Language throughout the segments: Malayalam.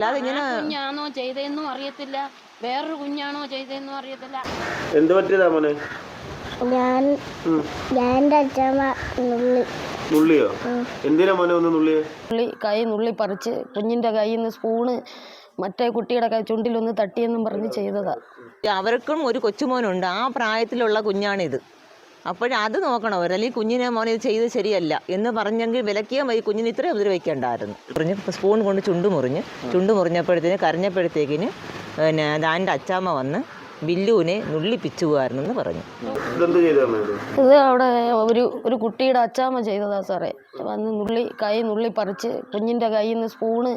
അല്ലാതെ ഇങ്ങനെ കുഞ്ഞാണോ ചെയ്തതെന്നും അറിയത്തില്ല. വേറൊരു കുഞ്ഞാണോ ചെയ്തതെന്നും അറിയത്തില്ല. എന്ത് പറ്റിയതാ മോനെ? ഞാൻ ഞാൻ എന്റെ അച്ഛമ്മ നുള്ളി. നുള്ളിയോ? എന്തിനാ മോനെ ഒന്ന് നുള്ളിയോ? നുള്ളി കൈ നുള്ളി പറിച്ച് കുഞ്ഞിന്റെ കയ്യിൽ നിന്ന് സ്പൂണ് മറ്റേ കുട്ടിയുടെ കൈ ചുണ്ടിലൊന്ന് തട്ടിയെന്നും പറഞ്ഞ് ചെയ്തതാ. അവർക്കും ഒരു കൊച്ചുമോനുണ്ട്. ആ പ്രായത്തിലുള്ള കുഞ്ഞാണിത്. അപ്പോഴത് അത് നോക്കണം. അവർ അല്ലെങ്കിൽ കുഞ്ഞിനെ മോനെ ഇത് ചെയ്ത് ശരിയല്ല എന്ന് പറഞ്ഞെങ്കിൽ വിലക്കിയാൽ മതി. കുഞ്ഞിന് ഇത്രയും ഉപദ്രവിക്കേണ്ടായിരുന്നു മുറിഞ്ഞ് സ്പൂൺ കൊണ്ട് ചുണ്ട് മുറിഞ്ഞ്. ചുണ്ട് മുറിഞ്ഞപ്പോഴത്തേന് കരഞ്ഞപ്പോഴത്തേക്കിന് പിന്നെ ദാന്റെ അച്ചാമ്മ വന്ന് ബില്ലുവിനെ നുള്ളി എന്ന് പറഞ്ഞു. ഇതെന്ത് ചെയ്താ ഇത്? ഇത് അവിടെ ഒരു ഒരു കുട്ടിയുടെ അച്ചാമ്മ ചെയ്തതാ സാറേ. വന്ന് നുള്ളി കൈ നുള്ളി പറിച്ച് കുഞ്ഞിന്റെ കയ്യിൽ നിന്ന് സ്പൂണ്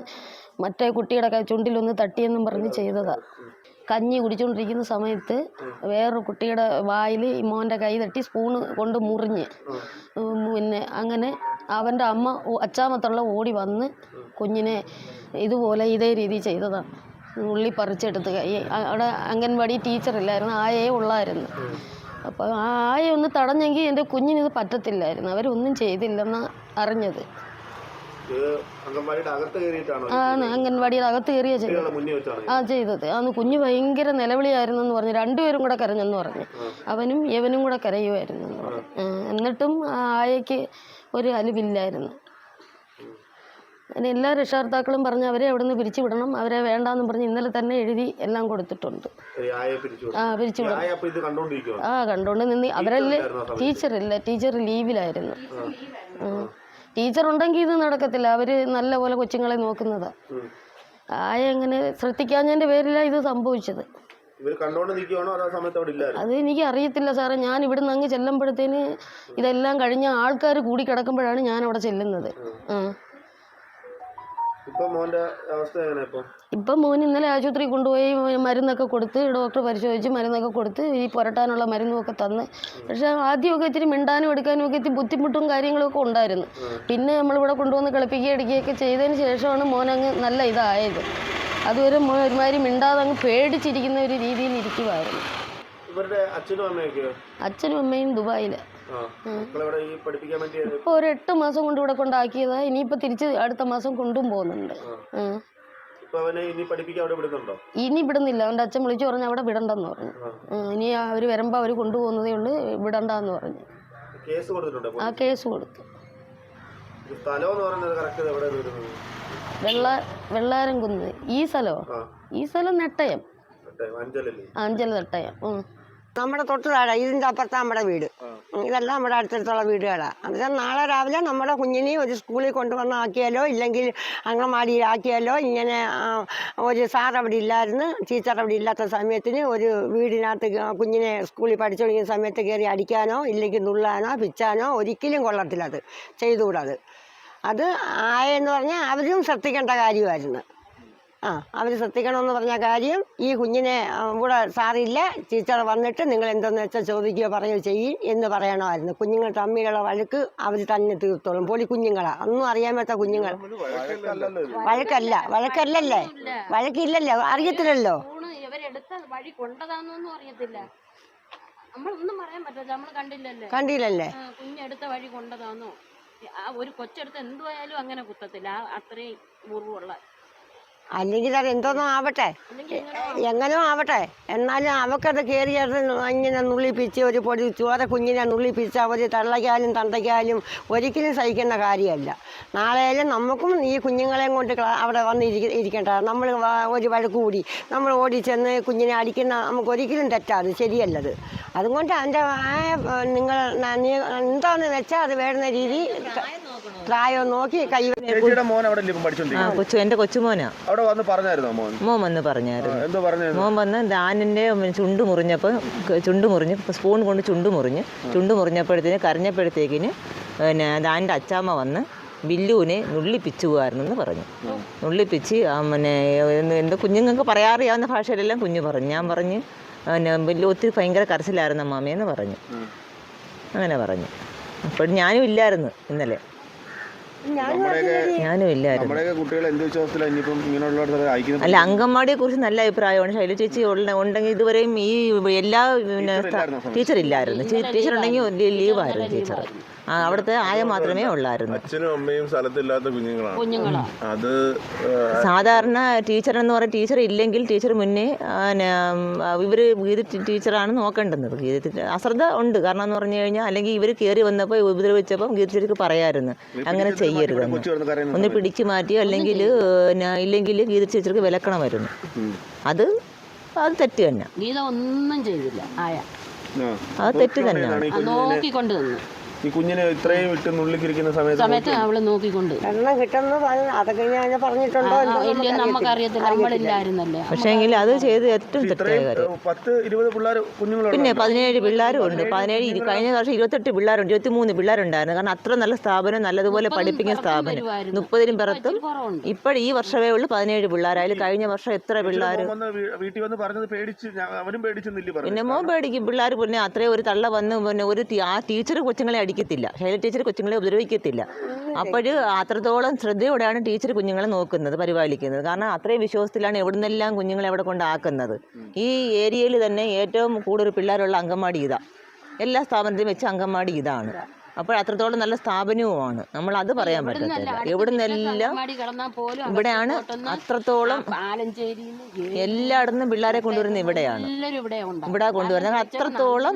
മറ്റേ കുട്ടിയുടെ ചുണ്ടിലൊന്ന് തട്ടിയെന്നും പറഞ്ഞ് ചെയ്തതാണ് കഞ്ഞി കുടിച്ചുകൊണ്ടിരിക്കുന്ന സമയത്ത് വേറൊരു കുട്ടിയുടെ വായിൽ ഈ മോന്റെ കൈ തട്ടി സ്പൂണ് കൊണ്ട് മുറിഞ്ഞ്. പിന്നെ അങ്ങനെ അവന്റെ അമ്മ അച്ചാമത്തുള്ള ഓടി വന്ന് കുഞ്ഞിനെ ഇതുപോലെ ഇതേ രീതി ചെയ്തതാണ് ഉള്ളി പറിച്ചെടുത്ത് കൈ അവിടെ അംഗൻവാടി ടീച്ചറില്ലായിരുന്നു ആയേ ഉള്ളായിരുന്നു. അപ്പോൾ ആ ആയ ഒന്ന് തടഞ്ഞെങ്കിൽ എന്റെ കുഞ്ഞിനിത് പറ്റത്തില്ലായിരുന്നു അവരൊന്നും ചെയ്തില്ലെന്നാണ് അറിഞ്ഞത് ഇത് അംഗൻവാടിയുടെ അകത്ത് കയറിയിട്ടാണോ ആണ് അകത്ത് കയറിയാ ചെയ്തത്. ആ ചെയ്തത്. അന്ന് കുഞ്ഞ് ഭയങ്കര നിലവിളിയായിരുന്നു എന്ന് പറഞ്ഞു. രണ്ടുപേരും കൂടെ കരഞ്ഞെന്ന് പറഞ്ഞു. അവനും യവനും കൂടെ കരയുമായിരുന്നു എന്ന് പറഞ്ഞു. എന്നിട്ടും ആ ആയയ്ക്ക് ഒരു അലിവില്ലായിരുന്നു. അങ്ങനെ എല്ലാ രക്ഷകർത്താക്കളും പറഞ്ഞ് അവരെ അവിടെ നിന്ന് പിരിച്ചു വിടണം അവരെ വേണ്ടാന്നും പറഞ്ഞ് ഇന്നലെ തന്നെ എഴുതി എല്ലാം കൊടുത്തിട്ടുണ്ട്. ആ പിരിച്ചു വിടണം ആ കണ്ടോണ്ട് നിന്ന് അവരല്ലേ? ടീച്ചറില്ല. ടീച്ചർ ലീവിലായിരുന്നു. ടീച്ചർ ഉണ്ടെങ്കിൽ ഇത് നടക്കത്തില്ല. അവർ നല്ലപോലെ കൊച്ചുങ്ങളെ നോക്കുന്നത്. ആയ എങ്ങനെ ശ്രദ്ധിക്കാഞ്ഞതിന്റെ പേരിലാണ് ഇത് സംഭവിച്ചത്. അത് എനിക്ക് അറിയത്തില്ല സാറേ. ഞാൻ ഇവിടുന്ന് അങ്ങ് ചെല്ലുമ്പോഴത്തേന് ഇതെല്ലാം കഴിഞ്ഞ ആൾക്കാർ കൂടി കിടക്കുമ്പോഴാണ് ഞാൻ അവിടെ ചെല്ലുന്നത് ആ. ഇപ്പൊ മോൻ ഇന്നലെ ആശുപത്രി കൊണ്ടുപോയി മരുന്നൊക്കെ കൊടുത്ത് ഡോക്ടർ പരിശോധിച്ച് മരുന്നൊക്കെ കൊടുത്ത് ഈ പുരട്ടാനുള്ള മരുന്നുമൊക്കെ തന്ന്. പക്ഷെ ആദ്യമൊക്കെ ഇത്തിരി മിണ്ടാനും എടുക്കാനും ഒക്കെ ഇത്തിരി ബുദ്ധിമുട്ടും കാര്യങ്ങളൊക്കെ ഉണ്ടായിരുന്നു. പിന്നെ നമ്മളിവിടെ കൊണ്ടുവന്ന് കളിപ്പിക്കുകയും അടിക്കുകയൊക്കെ ചെയ്തതിന് ശേഷമാണ് മോനങ്ങ് നല്ല ഇതായത്. അതുവരെ മോൻ ഒരുമാതിരി മിണ്ടാതെ അങ്ങ് പേടിച്ചിരിക്കുന്ന ഒരു രീതിയിൽ ഇരിക്കുമായിരുന്നു ഇവരുടെ അച്ഛനും അമ്മയൊക്കെയോ? അച്ഛനും അമ്മയും ദുബായിൽ വേണ്ടി ഒരു എട്ട് മാസം കൊണ്ട് ഇവിടെ കൊണ്ടാക്കിയതാ. ഇനിയിപ്പോ തിരിച്ച് അടുത്ത മാസം കൊണ്ടും പോകുന്നുണ്ട്. ഇനി വിടുന്നില്ല. അവന്റെ അച്ഛൻ വിളിച്ചു പറഞ്ഞു അവിടെ വിടണ്ടെന്ന് പറഞ്ഞു. ഇനി അവർ വരുമ്പോ അവർ കൊണ്ടുപോകുന്നതേ ഉള്ളു. വിടണ്ടെന്ന് പറഞ്ഞു. ആ കേസ് കൊടുത്തു. സ്ഥലം വെള്ള വെള്ളാരം കുന്ന് ഈ സ്ഥലമോ ഈ സ്ഥലം നെട്ടയം. അഞ്ചൽ നെട്ടയം. നമ്മുടെ തൊട്ട് താഴെ ഇതിന്റെ അപ്പുറത്താണ് നമ്മുടെ വീട്. ഇതെല്ലാം നമ്മുടെ അടുത്തടുത്തുള്ള വീടുകളാണ് അന്നേരം നാളെ രാവിലെ നമ്മുടെ കുഞ്ഞിനെ ഒരു സ്കൂളിൽ കൊണ്ടുവന്ന് ആക്കിയാലോ ഇല്ലെങ്കിൽ അംഗൻവാടിയിൽ ആക്കിയാലോ ഇങ്ങനെ ഒരു സാർ അവിടെ ഇല്ലായിരുന്നു ടീച്ചർ അവിടെ ഇല്ലാത്ത സമയത്തിന് ഒരു വീടിനകത്ത് കുഞ്ഞിനെ സ്കൂളിൽ പഠിച്ചു തുടങ്ങിയ സമയത്ത് കയറി അടിക്കാനോ ഇല്ലെങ്കിൽ നുള്ളാനോ പിച്ചാനോ ഒരിക്കലും കൊള്ളത്തില്ല അത്. ചെയ്തുകൂടാത് അത് ആയെന്ന് പറഞ്ഞാൽ അവരും ശ്രദ്ധിക്കേണ്ട കാര്യമായിരുന്നു. ആ അവർ ശ്രദ്ധിക്കണമെന്ന് പറഞ്ഞ കാര്യം ഈ കുഞ്ഞിനെ കൂടെ ഇവിടെ സാറില്ല. ടീച്ചർ വന്നിട്ട് നിങ്ങൾ എന്തെന്ന് വെച്ചാൽ ചോദിക്കുകയോ പറയുകയോ ചെയ്യും എന്ന് പറയണമായിരുന്നു. കുഞ്ഞുങ്ങൾ തമ്മിലുള്ള വഴക്ക് അവർ തന്നെ തീർത്തോളും. പൊളി കുഞ്ഞുങ്ങളാ. ഒന്നും അറിയാൻ പറ്റാത്ത കുഞ്ഞുങ്ങൾ. വഴക്കല്ല. വഴക്കല്ലല്ലേ? വഴക്കില്ലല്ലോ. അറിയത്തില്ലല്ലോ. കണ്ടില്ലല്ലേ? കുഞ്ഞെടുത്ത വഴി കൊണ്ടതാന്നോ? ആ ഒരു കൊച്ചെടുത്ത് എന്തുവായാലും അങ്ങനെ കുത്തത്തില്ല. അത്രയും പൂർവമുള്ള അല്ലെങ്കിൽ അത് എന്തോന്നോ ആവട്ടെ. എങ്ങനെയോ ആവട്ടെ എന്നാലും അവക്കത് കയറിയത് ഇങ്ങനെ നുള്ളിപ്പിച്ച് ഒരു പൊടി ചോര കുഞ്ഞിനെ നുള്ളിപ്പിച്ച് അവർ തള്ളയ്ക്കാലും തന്തയ്ക്കാലും ഒരിക്കലും സഹിക്കുന്ന കാര്യമല്ല. നാളെയായാലും നമുക്കും ഈ കുഞ്ഞുങ്ങളെയും കൊണ്ട് അവിടെ വന്ന് ഇരിക്ക ഇരിക്കേണ്ട. നമ്മൾ ഒരു വഴക്ക് കൂടി. നമ്മൾ ഓടി ചെന്ന് കുഞ്ഞിനെ അടിക്കുന്ന നമുക്ക് ഒരിക്കലും തെറ്റാത് ശരിയല്ലത്. അതുകൊണ്ട് അതിന്റെ നിങ്ങൾ എന്താണെന്ന് വെച്ചാൽ അത് വേണ്ടുന്ന രീതി പ്രായം നോക്കി കൈ ചേച്ചിയുടെ മോൻ അവിടെ ഇപ്പം ആ പഠിച്ചോണ്ടിരിക്കും കൊച്ചു എന്റെ കൊച്ചുമോനാ അവിടെ വന്ന് പറഞ്ഞായിരുന്നോ മോൻ? മോൻ വന്ന് പറഞ്ഞായിരുന്നു. എന്തോ മോൻ വന്ന് ദാനിന്റെ ചുണ്ട് മുറിഞ്ഞപ്പോൾ ചുണ്ട് മുറിഞ്ഞ് സ്പൂൺ കൊണ്ട് ചുണ്ട് മുറിഞ്ഞ് ചുണ്ട് മുറിഞ്ഞപ്പോഴത്തേന് കരഞ്ഞപ്പോഴത്തേക്കിന് പിന്നെ ദാനിന്റെ അച്ചാമ്മ വന്ന് ബില്ലുവിനെ എന്ന് പറഞ്ഞു. നുള്ളിപ്പിച്ച് ആ പിന്നെ എന്ത് എന്ത് കുഞ്ഞുങ്ങൾക്ക് പറയാറിയാവുന്ന ഭാഷയിലെല്ലാം കുഞ്ഞു പറഞ്ഞു. ഞാൻ പറഞ്ഞ് പിന്നെ ബില്ലു ഒത്തിരി ഭയങ്കര കരച്ചിലായിരുന്നു അമ്മാമ്മയെന്ന് പറഞ്ഞു. അങ്ങനെ പറഞ്ഞു. അപ്പോൾ ഞാനും ഇല്ലായിരുന്നു ഇന്നലെ. ഞാനും ഇല്ലായിരുന്നു. അല്ല അങ്കൻവാടിയെ കുറിച്ച് നല്ല അഭിപ്രായമാണ്. ശൈലു ചേച്ചി ഉണ്ടെങ്കിൽ ഇതുവരെയും ഈ എല്ലാ പിന്നെ ടീച്ചർ ഇല്ലായിരുന്നോ ടീച്ചർ ഉണ്ടെങ്കിൽ ലീവായിരുന്നു. ടീച്ചർ അവിടുത്തെ ആയ മാത്രമേ ഉള്ളായിരുന്നു. അച്ഛനും അമ്മയും സ്ഥലത്തില്ലാത്ത കുഞ്ഞുങ്ങളാണ് കുഞ്ഞുങ്ങളാ. അത് സാധാരണ ടീച്ചർ എന്ന് പറയുന്ന ടീച്ചർ ഇല്ലെങ്കിൽ ടീച്ചർ മുന്നേ ഇവർ ഗീത ടീച്ചറാണ് നോക്കേണ്ടുന്നത്. ഗീത അശ്രദ്ധ ഉണ്ട്. കാരണം എന്ന് പറഞ്ഞു കഴിഞ്ഞാൽ അല്ലെങ്കിൽ ഇവർ കയറി വന്നപ്പോൾ ഉപദ്രവിച്ചപ്പം ഗീത ടീച്ചർക്ക് പറയാമായിരുന്നു അങ്ങനെ കരയുന്ന ഒന്ന് പിടിച്ചു മാറ്റി അല്ലെങ്കിൽ ഇല്ലെങ്കിൽ ഗീത ടീച്ചർക്ക് വിലക്കണമായിരുന്നു. അത് അത് തെറ്റ് തന്നെ. ഗീത ഒന്നും ചെയ്തില്ല. ആയ. അത് തെറ്റ് കുഞ്ഞിനെ നോക്കിക്കൊണ്ട് ഈ കുഞ്ഞിനെ ഇത്രയും വിട്ട് നുള്ളിക്കിരിക്കുന്ന സമയത്ത് സമയത്ത് അവൾ നോക്കിക്കൊണ്ട്. എണ്ണം കിട്ടുന്നു പറഞ്ഞു അതൊക്കെ ഞാൻ പറഞ്ഞിട്ടുണ്ടോ എന്തോ ഇല്ല നമുക്കറിയത്തില്ല. നമ്മളില്ലായിരുന്നല്ലേ. പക്ഷേ എങ്കിൽ അത് ചെയ്ത് ഏറ്റവും തെറ്റായ ഇത്രയും കാര്യം. ഏഹ്, പത്ത് ഇരുപത് പിള്ളേർ കുഞ്ഞുങ്ങളുള്ള പിന്നെ പതിനേഴ് പിള്ളേരും ഉണ്ട്. പതിനേഴ് ഇരു- കഴിഞ്ഞ വർഷം ഇരുപത്തെട്ട് പിള്ളേരുണ്ട്. ഇരുപത്തിമൂന്ന് പിള്ളേരുണ്ടായിരുന്നു. കാരണം അത്ര നല്ല സ്ഥാപനം നല്ലതുപോലെ പഠിപ്പിക്കുന്ന സ്ഥാപനം. വരുമായിരുന്നു. മുപ്പതിനും പുറത്തും കുറവുണ്ട്. ഇപ്പോൾ ഈ വർഷമേ ഉള്ളൂ പതിനേഴ് പിള്ളേരായാലും കഴിഞ്ഞ വർഷം എത്ര പിള്ളേർ വന്ന് വീ- വീട്ടിൽ വന്ന് പറഞ്ഞത് പേടിച്ച് ഞാ- അവനും പേടിച്ചെന്നില്ല പറഞ്ഞു. പിന്നെ മോൻ പേടിക്കും. പിള്ളേർ പിന്നെ അത്രയും ഒരു തള്ള വന്ന് പിന്നെ ഒരു ടീ- ആ ടീച്ചർ കൊച്ചുങ്ങളെ അടിക്കത്തില്ല ശൈല ടീച്ചർ കൊച്ചുങ്ങളെ ഉപദ്രവിക്കത്തില്ല. അപ്പോൾ അത്രത്തോളം ശ്രദ്ധയോടെയാണ് ടീച്ചർ കുഞ്ഞുങ്ങളെ നോക്കുന്നത് പരിപാലിക്കുന്നത്. കാരണം അത്രയും വിശ്വാസത്തിലാണ് എവിടുന്നെല്ലാം കുഞ്ഞുങ്ങളെ അവിടെ കൊണ്ടാക്കുന്നത്. ഈ ഏരിയയിൽ തന്നെ ഏറ്റവും കൂടുതൽ പിള്ളേരുള്ള അങ്കമാടി ഇതാണ് എല്ലാ സ്ഥാപനത്തിലും വെച്ച് അങ്കമാടി ഇതാണ്. അപ്പോൾ അത്രത്തോളം നല്ല സ്ഥാപനവുമാണ്. നമ്മൾ അത് പറയാൻ പറ്റത്തില്ല. എവിടുന്നെല്ലാം ഇവിടെയാണ് അത്രത്തോളം എല്ലായിടത്തും പിള്ളേരെ കൊണ്ടുവരുന്നത് ഇവിടെയാണ്. ഇവിടെ കൊണ്ടുവരുന്നത്. അത്രത്തോളം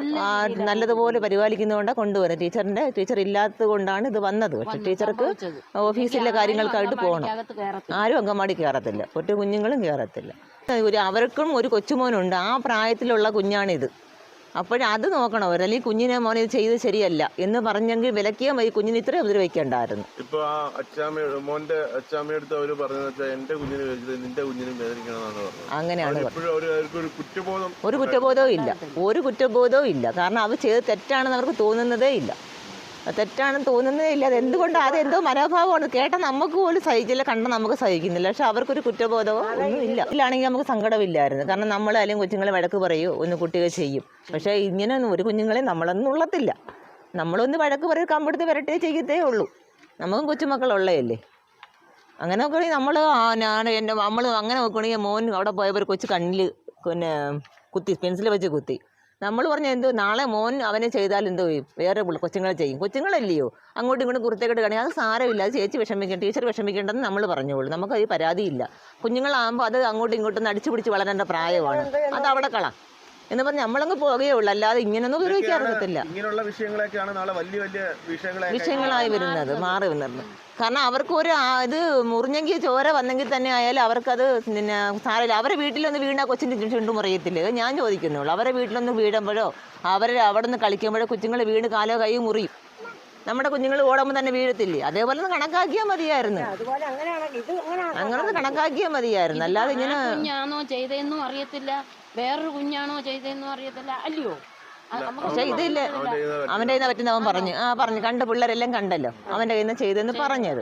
നല്ലതുപോലെ പരിപാലിക്കുന്നതുകൊണ്ടാണ് കൊണ്ടുവരുന്നത്. ടീച്ചറിന്റെ ടീച്ചർ ഇല്ലാത്തത് കൊണ്ടാണ് ഇത് വന്നത്. പക്ഷെ ടീച്ചർക്ക് ഓഫീസിലെ കാര്യങ്ങൾക്കായിട്ട് പോകണം ആരും അംഗൻവാടി കയറത്തില്ല. ഒറ്റ കുഞ്ഞുങ്ങളും കയറത്തില്ല. ഒരു അവർക്കും ഒരു കൊച്ചുമോനുണ്ട്. ആ പ്രായത്തിലുള്ള കുഞ്ഞാണിത്. അപ്പോഴത് അത് നോക്കണം. അവർ അല്ലെങ്കിൽ കുഞ്ഞിനെ മോനെ ഇത് ചെയ്ത് ശരിയല്ല എന്ന് പറഞ്ഞെങ്കിൽ വിലക്കിയാൽ മതി. കുഞ്ഞിന് ഇത്രയും ഉപദ്രവിക്കേണ്ടായിരുന്നു ഇപ്പൊ ആ അച്ചാമ്മ മോന്റെ അച്ചാമ്മയടുത്ത് അവർ വെച്ചാൽ എന്റെ കുഞ്ഞിനെ നിന്റെ കുഞ്ഞിനെ വേദനിക്കണമെന്നാണ് പറഞ്ഞത്. അങ്ങനെയാണ് പറഞ്ഞത്. അവർക്ക് ഒരു കുറ്റബോധം ഒരു കുറ്റബോധവും ഇല്ല. ഒരു കുറ്റബോധവും ഇല്ല. കാരണം അവർ ചെയ്ത് തെറ്റാണെന്ന് അവർക്ക് തോന്നുന്നതേ ഇല്ല. തെറ്റാണെന്ന് തോന്നുന്നേയില്ല അത് എന്തുകൊണ്ട്? അത് എന്തോ മനോഭാവമാണ്. കേട്ട നമുക്ക് പോലും സഹിക്കില്ല കണ്ട നമുക്ക് സഹിക്കുന്നില്ല. പക്ഷെ അവർക്കൊരു കുറ്റബോധമോ ഒന്നും ഇല്ല. ഇല്ലാണെങ്കിൽ നമുക്ക് സങ്കടമില്ലായിരുന്നു. കാരണം നമ്മൾ അല്ലെങ്കിൽ കൊച്ചുങ്ങളെ വഴക്ക് പറയോ? ഒന്ന് കുട്ടികൾ ചെയ്യും. പക്ഷെ ഇങ്ങനെയൊന്നും ഒരു കുഞ്ഞുങ്ങളെ നമ്മളൊന്നും ഉള്ളത്തില്ല. നമ്മളൊന്ന് വഴക്ക് പറയും കമ്പെടുത്ത് വരട്ടേ ചെയ്യത്തേ ഉള്ളൂ. നമുക്കും കൊച്ചുമക്കളുള്ളതല്ലേ? അങ്ങനെ നോക്കുകയാണെങ്കിൽ നമ്മൾ ഞാൻ എന്റെ നമ്മൾ അങ്ങനെ നോക്കുകയാണെങ്കിൽ മോൻ അവിടെ പോയപ്പോൾ കൊച്ചു കണ്ണിൽ പിന്നെ കുത്തി പെൻസിൽ വെച്ച് കുത്തി. നമ്മൾ പറഞ്ഞ എന്തോ? നാളെ മോൻ അവനെ ചെയ്താൽ എന്തോ ചെയ്യും? വേറെ കൊച്ചുങ്ങളെ ചെയ്യും. കൊച്ചുങ്ങളല്ലയോ? അങ്ങോട്ടും ഇങ്ങോട്ടും കുറുത്തേക്കിട്ട് കാണിക്കുക അത് സാരമില്ല. അത് ചേച്ചി വിഷമിക്കണം ടീച്ചർ വിഷമിക്കേണ്ടെന്ന് നമ്മൾ പറഞ്ഞോളൂ. നമുക്ക് അത് പരാതിയില്ല. കുഞ്ഞുങ്ങളാകുമ്പോൾ അത് അങ്ങോട്ടും ഇങ്ങോട്ടും അടിച്ചു പിടിച്ച് വളരേണ്ട പ്രായമാണ്. അത് അവിടെ കള. എന്ന് പറഞ്ഞ് നമ്മളങ്ങ് പോകുകയേ ഉള്ളൂ. അല്ലാതെ ഇങ്ങനൊന്നും ഉപയോഗിക്കാറില്ല ഇങ്ങനെയുള്ള വിഷയങ്ങളൊക്കെയാണ് നാളെ വലിയ വലിയ വിഷയങ്ങളെ വിഷയങ്ങളായി വരുന്നത്. മാറി വരുന്നത്. കാരണം അവർക്ക് ഒരു ഇത് മുറിഞ്ഞെങ്കിൽ ചോര വന്നെങ്കിൽ തന്നെ ആയാലും അവർക്കത് പിന്നെ സാരമില്ല. അവരെ വീട്ടിലൊന്ന് വീണാൽ കൊച്ചിന്റെ ചുണ്ടും മുറിയത്തില്ല? ഇത് ഞാൻ ചോദിക്കുന്നുള്ളൂ. അവരെ വീട്ടിലൊന്ന് വീഴുമ്പോഴോ അവർ അവിടെ നിന്ന് കളിക്കുമ്പോഴോ കുഞ്ഞുങ്ങൾ വീണ് കാലോ കൈ മുറിയും നമ്മുടെ കുഞ്ഞുങ്ങൾ ഓടുമ്പോൾ തന്നെ വീഴത്തില്ലേ? അതേപോലെ ഒന്ന് കണക്കാക്കിയാൽ മതിയായിരുന്നു. അതുപോലെ അങ്ങനെയാണെങ്കിൽ ഇത് അങ്ങനെ അങ്ങനെ ഒന്ന് കണക്കാക്കിയാൽ മതിയായിരുന്നു. അല്ലാതെ ഇങ്ങനെ കുഞ്ഞാണോ ചെയ്തതെന്നും അറിയത്തില്ല. വേറൊരു കുഞ്ഞാണോ ചെയ്തതെന്നും അറിയത്തില്ല. അല്ലയോ? പക്ഷെ ഇതില്ല അവന്റെ കയ്യിൽ നിന്ന് പറ്റുന്ന അവൻ പറഞ്ഞു. ആ പറഞ്ഞു. കണ്ട പിള്ളേരെല്ലാം കണ്ടല്ലോ. അവന്റെ കയ്യിൽ നിന്ന് ചെയ്തെന്ന് പറഞ്ഞത്.